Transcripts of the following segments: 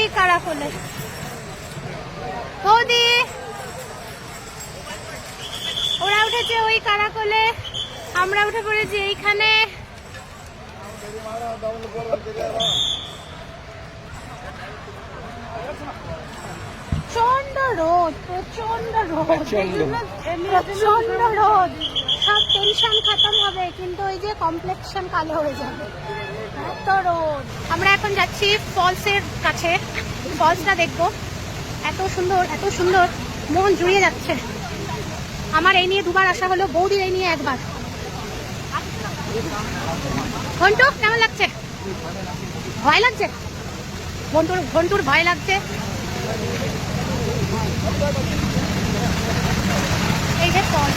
ওই কারাকলে বৌদি ওরা উঠেছে ওই কারাকলে আমরা উঠে পড়েছি এইখানে। প্রচণ্ড রোদ প্রচণ্ড রোদ। প্রচণ্ড রোদ। সব টেনশন খতম হবে কিন্তু ওই যে কমপ্লেক্সন কালো হয়ে যাবে। আমরা এখন যাচ্ছি ফলসের কাছে। ফলসটা দেখব। এত সুন্দর এত সুন্দর। মন জুড়িয়ে যাচ্ছে। আমার এই নিয়ে দুবার আসা হলো, বৌদির এই নিয়ে একবার। ঘন্টু, কেমন লাগছে? ভয় লাগছে? ঘন্টুর ঘন্টুর ভয় লাগছে এই যে ফল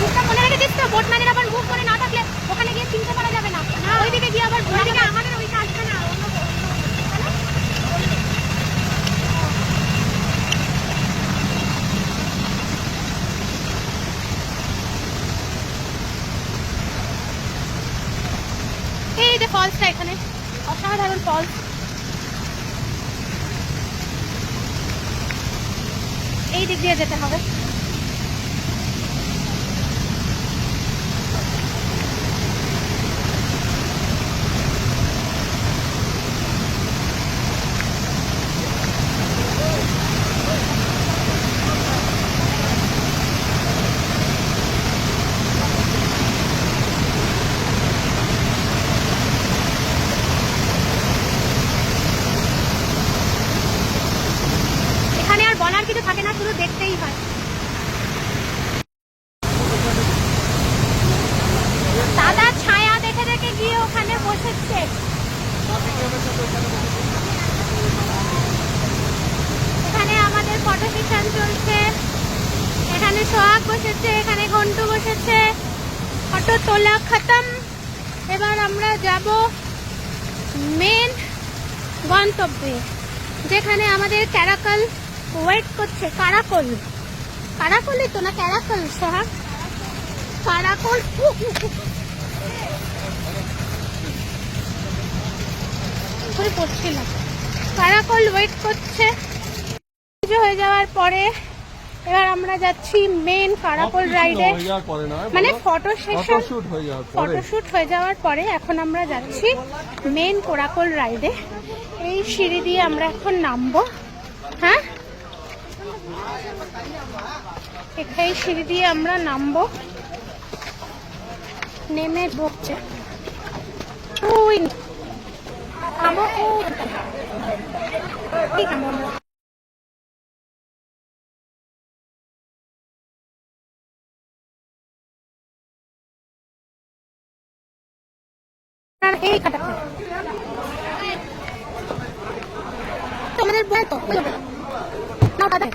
বুকটা মনে রেখে দিস তো বোটম্যানের আবার বুক করে না থাকলে ওখানে গিয়ে চিনতে পারা যাবে না ওইদিকে গিয়ে আবার ওইদিকে আমাদের ওইটা আসবে না অন্য এই যে ফলসটা এখানে। অসাধারণ ফলস এই দিক দিয়ে যেতে হবে এখানে আর বলার কিছু থাকে না শুধু দেখতেই হয়। দাদা ছায়া দেখে দেখে গিয়ে ওখানে বসেছে। এখানে আমাদের ফটো সেশন চলছে। এখানে সোহাগ বসেছে, এখানে ঘন্টু বসেছে। ফটো তোলা খতম। এবার আমরা যাব মেন গন্তব্যে, যেখানে আমাদের ক্যারাকল ওয়েট করছে কারাকল। কারাকলই তো না ক্যারাকল সোহাগ কারাকল করে পড়ছিলাম কারাকল ওয়েট করছে। কিছু হয়ে যাওয়ার পরে এবার আমরা যাচ্ছি মেন কারাকল রাইডে মানে ফটো সেশন ফটোশুট হয়ে যাওয়ার পরে। ফটোশুট হয়ে যাওয়ার পরে এখন আমরা যাচ্ছি মেন কোরাকল রাইডে এই সিঁড়ি দিয়ে আমরা এখন নামবো। হ্যাঁ? এই সিঁড়ি দিয়ে আমরা নামবো। নেমে। আর এই কাটা তোমাদের বল। নাও কাটা